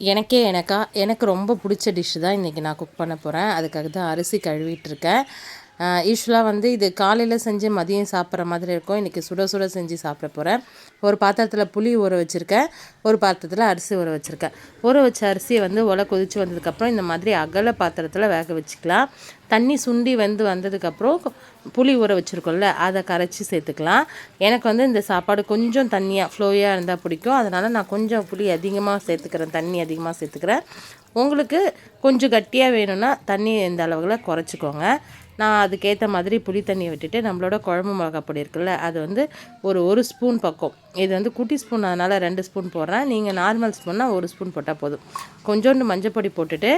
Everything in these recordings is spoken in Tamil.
எனக்கே எனக்கா எனக்கு ரொம்ப பிடிச்ச டிஷ்ஷு தான் இன்றைக்கி நான் குக் பண்ண போகிறேன் அதுக்காக தான் அரிசி கழுவிட்டுருக்கேன் யூஸ்வலாக வந்து இது காலையில் செஞ்சு மதியம் சாப்பிட்ற மாதிரி இருக்கும். இன்றைக்கி சுட சுட செஞ்சு சாப்பிட போகிறேன் ஒரு பாத்திரத்தில் புளி ஊற வச்சுருக்கேன். ஒரு பாத்திரத்தில் அரிசி ஊற வச்சுருக்கேன். ஊற வச்ச அரிசியை வந்து ஒலை கொதித்து வந்ததுக்கப்புறம் இந்த மாதிரி அகல பாத்திரத்தில் வேக வச்சுக்கலாம். தண்ணி சுண்டி வந்து வந்ததுக்கப்புறம் புளி ஊற வச்சுருக்கோம்ல அதை கரைச்சி சேர்த்துக்கலாம். எனக்கு வந்து இந்த சாப்பாடு கொஞ்சம் தண்ணியாக ஃப்ளோயாக இருந்தால் பிடிக்கும். அதனால் நான் கொஞ்சம் புளி அதிகமாக சேர்த்துக்கிறேன். தண்ணி அதிகமாக சேர்த்துக்கிறேன். உங்களுக்கு கொஞ்சம் கட்டியாக வேணும்னா தண்ணி இந்த அளவுகளை குறைச்சிக்கோங்க. நான் அதுக்கேற்ற மாதிரி புளி தண்ணியை விட்டுட்டு நம்மளோட குழம்பு மிளகா பொடி இருக்குல்ல அது வந்து ஒரு ஒரு ஸ்பூன் பக்கம் இது வந்து குட்டி ஸ்பூன் அதனால் ரெண்டு ஸ்பூன் போடுறேன். நீங்கள் நார்மல் ஸ்பூன்னா ஒரு ஸ்பூன் போட்டால் போதும். கொஞ்சோண்டு மஞ்சள் பொடி போட்டுட்டு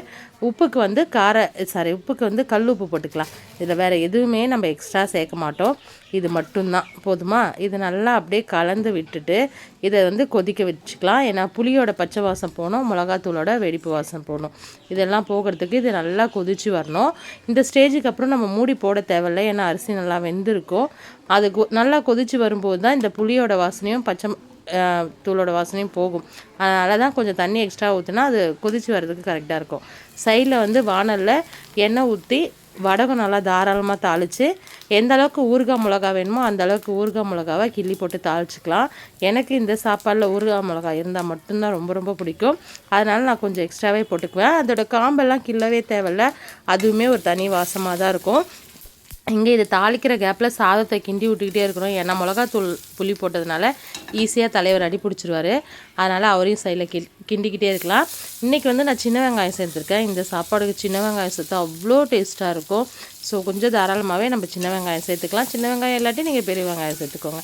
உப்புக்கு வந்து கார சாரி உப்புக்கு வந்து கல் உப்பு போட்டுக்கலாம். இதில் வேறு எதுவுமே நம்ம எக்ஸ்ட்ரா சேர்க்க மாட்டோம். இது மட்டும்தான். போதுமா? இது நல்லா அப்படியே கலந்து விட்டுட்டு இதை வந்து கொதிக்க வச்சுக்கலாம். ஏன்னா புளியோட பச்சை வாசம் போகணும் மிளகாத்தூளோட வெடிப்பு வாசம் போகணும். இதெல்லாம் போகிறதுக்கு இது நல்லா கொதிச்சு வரணும். இந்த ஸ்டேஜுக்கு அப்புறம் நம்ம மூடி போட தேவையில்லை. ஏன்னா அரிசி நல்லா வெந்திருக்கும் அது நல்லா கொதிச்சு வரும்போது தான் இந்த புளியோட வாசனையும் பச்சை தூளோட வாசனையும் போகும். அதனால தான் கொஞ்சம் தண்ணி எக்ஸ்ட்ரா ஊற்றினா அது கொதிச்சு வர்றதுக்கு கரெக்டாக இருக்கும். சைடில் வந்து வானலில் எண்ணெய் ஊற்றி வடகம் நல்லா தாராளமாக தாளித்து எந்த அளவுக்கு ஊறுகாய் மிளகா வேணுமோ அந்த அளவுக்கு ஊறுகாய் மிளகாவை கிள்ளி போட்டு தாளிச்சிக்கலாம். எனக்கு இந்த சாப்பாடில் ஊறுகாய் மிளகா இருந்தால் மட்டும்தான் ரொம்ப ரொம்ப பிடிக்கும். அதனால் நான் கொஞ்சம் எக்ஸ்ட்ராவே போட்டுக்குவேன். அதோட காம்பெல்லாம் கிள்ளவே தேவையில்ல. அதுவுமே ஒரு தனி வாசமாக தான் இருக்கும். இங்கே இது தாளிக்கிற கேப்பில் சாதத்தை கிண்டி விட்டுக்கிட்டே இருக்கணும் ஏன்னா மிளகாத்தூள் புளி போட்டதுனால ஈஸியாக தலைவர் அடி பிடிச்சிருவார். அதனால் அவரையும் சைடில் கி கிண்டிக்கிட்டே இருக்கலாம். இன்றைக்கி வந்து நான் சின்ன வெங்காயம் சேர்த்துருக்கேன். இந்த சாப்பாடுக்கு சின்ன வெங்காயம் சேர்த்தா அவ்வளோ டேஸ்ட்டாக இருக்கும். ஸோ கொஞ்சம் தாராளமாகவே நம்ம சின்ன வெங்காயம் சேர்த்துக்கலாம். சின்ன வெங்காயம் இல்லாட்டி நீங்கள் பெரிய வெங்காயம் சேர்த்துக்கோங்க.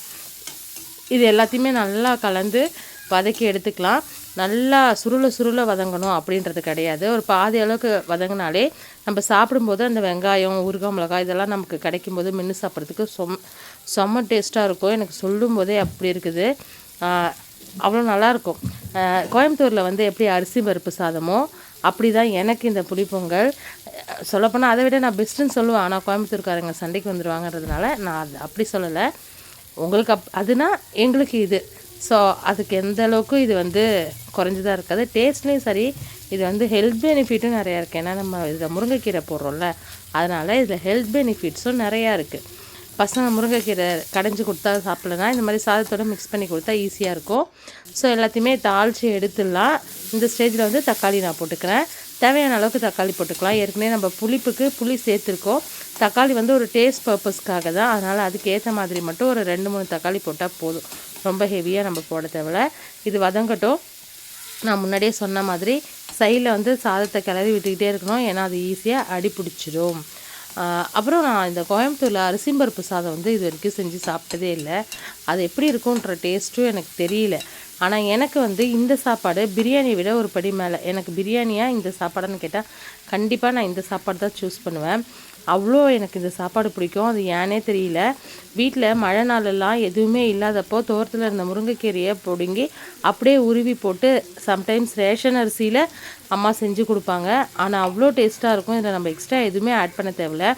இது எல்லாத்தையுமே நல்லா கலந்து வதக்கி எடுத்துக்கலாம். நல்லா சுருள சுருள வதங்கணும் அப்படின்றது கிடையாது. ஒரு பாதி அளவுக்கு வதங்கினாலே நம்ம சாப்பிடும்போது அந்த வெங்காயம் ஊறுகாய் மிளகாய் இதெல்லாம் நமக்கு கிடைக்கும் போது மென்று சாப்பிட்றதுக்கு சொம் செம்ம டேஸ்ட்டாக இருக்கும். எனக்கு சொல்லும் போதே அப்படி இருக்குது. அவ்வளோ நல்லாயிருக்கும். கோயம்புத்தூரில் வந்து எப்படி அரிசி பருப்பு சாதமோ அப்படி தான் எனக்கு இந்த புளிப்பொங்கல். சொல்லப்போனால் அதை விட நான் பெஸ்ட்டுன்னு சொல்லுவேன். ஆனால் கோயம்புத்தூர்காரங்க சண்டைக்கு வந்துடுவாங்கன்றதுனால நான் அது அப்படி சொல்லலை. உங்களுக்கு அப் அதுனா எங்களுக்கு இது. ஸோ அதுக்கு எந்த அளவுக்கு இது வந்து குறைஞ்சதாக இருக்காது. டேஸ்ட்லேயும் சரி இது வந்து ஹெல்த் பெனிஃபிட்டும் நிறையா இருக்குது ஏன்னா நம்ம இதில் முருங்கைக்கீரை போடுறோம்ல அதனால் இதில் ஹெல்த் பெனிஃபிட்ஸும் நிறையா இருக்குது பசங்க முருங்கைக்கீரை கடைஞ்சி கொடுத்தா சாப்பிட்லனா இந்த மாதிரி சாதத்தோடு மிக்ஸ் பண்ணி கொடுத்தா ஈஸியாக இருக்கும். ஸோ எல்லாத்தையுமே தாளித்து எடுத்துடலாம். இந்த ஸ்டேஜில் வந்து தக்காளி நான் போட்டுக்கிறேன். தேவையான அளவுக்கு தக்காளி போட்டுக்கலாம். ஏற்கனவே நம்ம புளிப்புக்கு புளி சேர்த்துருக்கோம். தக்காளி வந்து ஒரு டேஸ்ட் பர்பஸ்க்காக தான். அதனால் அதுக்கேற்ற மாதிரி மட்டும் ஒரு ரெண்டு மூணு தக்காளி போட்டால் போதும். ரொம்ப ஹெவியாக நம்ம போட தேவையில்ல. இது வதங்கட்டும். நான் முன்னாடியே சொன்ன மாதிரி சைடில் வந்து சாதத்தை கிளறி விட்டுக்கிட்டே இருக்கணும். ஏன்னா அது ஈஸியாக அடி பிடிச்சிடும் அப்புறம் நான் இந்த கோயம்புத்தூரில் அரிசிம்பருப்பு சாதம் வந்து இது வரைக்கும் செஞ்சு சாப்பிட்டதே இல்லை. அது எப்படி இருக்குன்ற டேஸ்ட்டும் எனக்கு தெரியல. ஆனால் எனக்கு வந்து இந்த சாப்பாடு பிரியாணியை விட ஒரு படி மேலே. எனக்கு பிரியாணியாக இந்த சாப்பாடுன்னு கேட்டால் கண்டிப்பாக நான் இந்த சாப்பாடு தான் சூஸ் பண்ணுவேன். அவ்வளோ எனக்கு இந்த சாப்பாடு பிடிக்கும். அது ஏனே தெரியல. வீட்டில் மழை நாளெல்லாம் எதுவுமே இல்லாதப்போ தோரத்தில் இருந்த முருங்கைக்கீரையை பிடுங்கி அப்படியே உருவி போட்டு சம்டைம்ஸ் ரேஷன் அரிசியில் அம்மா செஞ்சு கொடுப்பாங்க. ஆனால் அவ்வளோ டேஸ்ட்டாக இருக்கும். இதில் நம்ம எக்ஸ்ட்ரா எதுவுமே ஆட் பண்ண தேவையில்ல.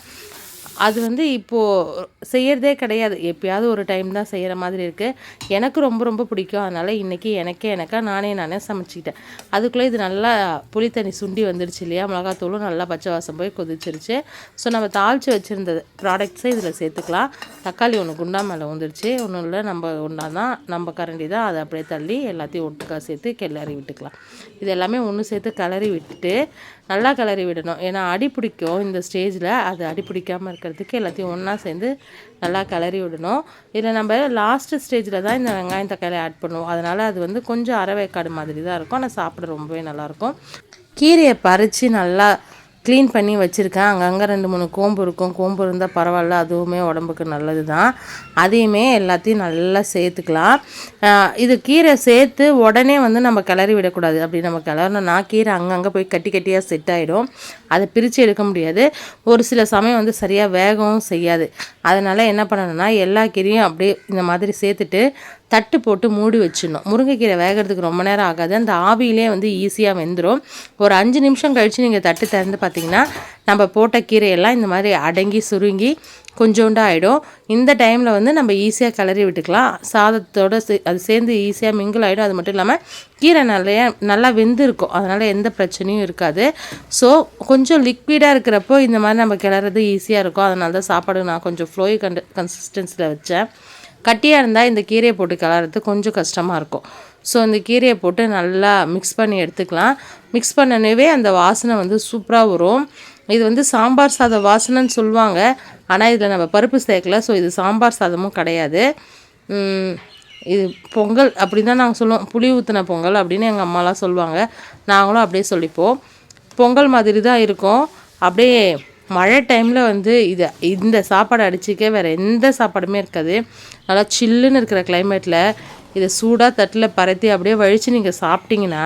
அது வந்து இப்போது செய்கிறதே கிடையாது. எப்பயாவது ஒரு டைம் தான் செய்கிற மாதிரி இருக்குது எனக்கு ரொம்ப ரொம்ப பிடிக்கும். அதனால் இன்றைக்கி எனக்கே எனக்கா நானே நானே சமைச்சிக்கிட்டேன். அதுக்குள்ளே இது நல்லா புளித்தண்ணி சுண்டி வந்துடுச்சு இல்லையா? மிளகாத்தூளும் நல்லா பச்சை வாசம் போய் கொதிச்சிருச்சு. ஸோ நம்ம தாளித்து வச்சுருந்த ப்ராடக்ட்ஸை இதில் சேர்த்துக்கலாம். தக்காளி ஒன்று குண்டா மேலே வந்துடுச்சு ஒன்றும் இல்லை நம்ம குண்டா தான் நம்ம கரண்டி தான். அதை அப்படியே தள்ளி எல்லாத்தையும் ஒட்டுக்கா சேர்த்து கிளறி விட்டுக்கலாம். இது எல்லாமே ஒன்று சேர்த்து கிளறி விட்டுட்டு நல்லா கிளறி விடணும். ஏன்னா அடி பிடிக்கும் இந்த ஸ்டேஜில். அது அடி பிடிக்காமல் இருக்கிறதுக்கு எல்லாத்தையும் ஒன்றா சேர்ந்து நல்லா கிளறி விடணும். இதில் நம்ம லாஸ்ட்டு ஸ்டேஜில் தான் இந்த வெங்காயம் தக்காளி ஆட் பண்ணுவோம். அதனால் அது வந்து கொஞ்சம் அரைவேக்காடு மாதிரி தான் இருக்கும். ஆனால் சாப்பிட ரொம்பவே நல்லாயிருக்கும் கீரையை பறித்து நல்லா க்ளீன் பண்ணி வச்சுருக்கேன். அங்கங்கே ரெண்டு மூணு கோம்பு இருக்கும். கோம்பு இருந்தால் பரவாயில்ல. அதுவுமே உடம்புக்கு நல்லது தான் அதையுமே எல்லாத்தையும் நல்லா சேர்த்துக்கலாம். இது கீரை சேர்த்து உடனே வந்து நம்ம கிளறி விடக்கூடாது. அப்படி நம்ம கிளறணும்னா கீரை அங்கங்கே போய் கட்டி கட்டியாக செட் ஆகிடும் அதை பிரித்து எடுக்க முடியாது. ஒரு சில சமயம் வந்து சரியாக வேகவும் செய்யாது. அதனால் என்ன பண்ணணும்னா எல்லா கீரையும் அப்படியே இந்த மாதிரி சேர்த்துட்டு தட்டு போட்டு மூடி வச்சிடணும். முருங்கைக்கீரை வேகிறதுக்கு ரொம்ப நேரம் ஆகாது. அந்த ஆவியிலே வந்து ஈஸியாக வெந்துடும் ஒரு அஞ்சு நிமிஷம் கழித்து நீங்கள் தட்டு திறந்து பார்த்தீங்கன்னா நம்ம போட்ட கீரையெல்லாம் இந்த மாதிரி அடங்கி சுருங்கி கொஞ்சோண்டு ஆகிடும் இந்த டைமில் வந்து நம்ம ஈஸியாக கிளறி விட்டுக்கலாம். சாதத்தோடு சே அது சேர்ந்து ஈஸியாக மிங்கிள் ஆகிடும் அது மட்டும் இல்லாமல் கீரை நிறைய நல்லா வெந்து இருக்கும் அதனால் எந்த பிரச்சனையும் இருக்காது. ஸோ கொஞ்சம் லிக்விடாக இருக்கிறப்போ இந்த மாதிரி நம்ம கிளறது ஈஸியாக இருக்கும். அதனால தான் சாப்பாடு நான் கொஞ்சம் ஃப்ளோய் கண்டு கன்சிஸ்டன்சியில் வச்சேன். கட்டியாக இருந்தால் இந்த கீரையை போட்டு கிளறது கொஞ்சம் கஷ்டமாக இருக்கும். ஸோ இந்த கீரையை போட்டு நல்லா மிக்ஸ் பண்ணி எடுத்துக்கலாம். மிக்ஸ் பண்ணனவே அந்த வாசனை வந்து சூப்பராக வரும். இது வந்து சாம்பார் சாதம் வாசனைன்னு சொல்லுவாங்க. ஆனால் இதில் நம்ம பருப்பு சேர்க்கல. ஸோ இது சாம்பார் சாதமும் கிடையாது. இது பொங்கல் அப்படி தான் நாங்கள் சொல்லுவோம். புளி ஊற்றின பொங்கல் அப்படின்னு எங்கள் அம்மாலாம் சொல்லுவாங்க. நாங்களும் அப்படியே சொல்லிப்போம். பொங்கல் மாதிரி தான் இருக்கும். அப்படியே மழை டைமில் வந்து இதை இந்த சாப்பாடு அடிச்சிக்க வேறு எந்த சாப்பாடுமே இருக்காது. நல்லா சில்லுன்னு இருக்கிற கிளைமேட்டில் இதை சூடாக தட்டில் பரத்தி அப்படியே வழித்து நீங்கள் சாப்பிட்டீங்கன்னா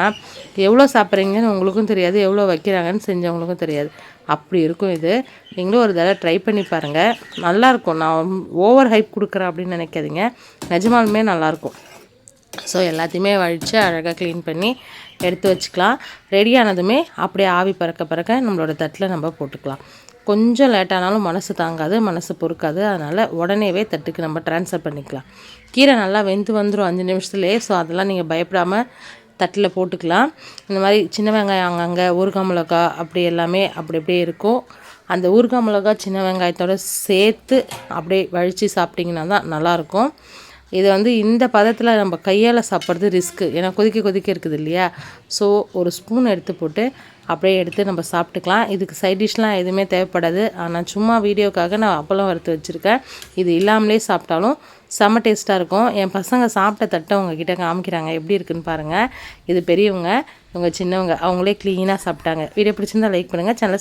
எவ்வளோ சாப்பிட்றீங்கன்னு உங்களுக்கும் தெரியாது எவ்வளோ வைக்கிறாங்கன்னு செஞ்சவங்களுக்கும் தெரியாது. அப்படி இருக்கும் இது. நீங்களும் ஒரு தடவை ட்ரை பண்ணி பாருங்கள் நல்லாயிருக்கும் நான் ஓவர் ஹைப் கொடுக்குறேன் அப்படின்னு நினைக்காதீங்க. நிஜமாலுமே நல்லாயிருக்கும் ஸோ எல்லாத்தையுமே வழித்து அழகாக க்ளீன் பண்ணி எடுத்து வச்சுக்கலாம். ரெடி ஆனதுமே அப்படியே ஆவி பறக்க பறக்க நம்மளோட தட்டில் நம்ம போட்டுக்கலாம். கொஞ்சம் லேட்டானாலும் மனசு தாங்காது மனசு பொறுக்காது. அதனால் உடனேவே தட்டுக்கு நம்ம ட்ரான்ஸ்ஃபர் பண்ணிக்கலாம். கீரை நல்லா வெந்து வந்துடும் அஞ்சு நிமிஷத்துலேயே. ஸோ அதெல்லாம் நீங்கள் பயப்படாமல் தட்டில் போட்டுக்கலாம். இந்த மாதிரி சின்ன வெங்காயம் அங்கங்கே ஊறுகாய் மிளகா அப்படி எல்லாமே அப்படி அப்படியே இருக்கும். அந்த ஊறுகாய் மிளகா சின்ன வெங்காயத்தோடு சேர்த்து அப்படியே வழித்து சாப்பிட்டிங்கன்னா தான் நல்லாயிருக்கும். இது வந்து இந்த பதத்தில் நம்ம கையால் சாப்பிட்றது ரிஸ்க்கு ஏன்னா கொதிக்க கொதிக்க இருக்குது இல்லையா? ஸோ ஒரு ஸ்பூன் எடுத்து போட்டு அப்படியே எடுத்து நம்ம சாப்பிட்டுக்கலாம். இதுக்கு சைட் டிஷ்லாம் எதுவுமே தேவைப்படாது. ஆனால் சும்மா வீடியோக்காக நான் அப்பளம் வறுத்து வச்சுருக்கேன். இது இல்லாமலே சாப்பிட்டாலும் செம்ம டேஸ்ட்டாக இருக்கும். என் பசங்க சாப்பிட்ட தட்டை உங்ககிட்ட காமிக்கிறாங்க. எப்படி இருக்குன்னு பாருங்கள் இது பெரியவங்க இவங்க சின்னவங்க அவங்களே க்ளீனாக சாப்பிட்டாங்க. வீடியோ பிடிச்சிருந்தா லைக் பண்ணுங்கள் சேனல்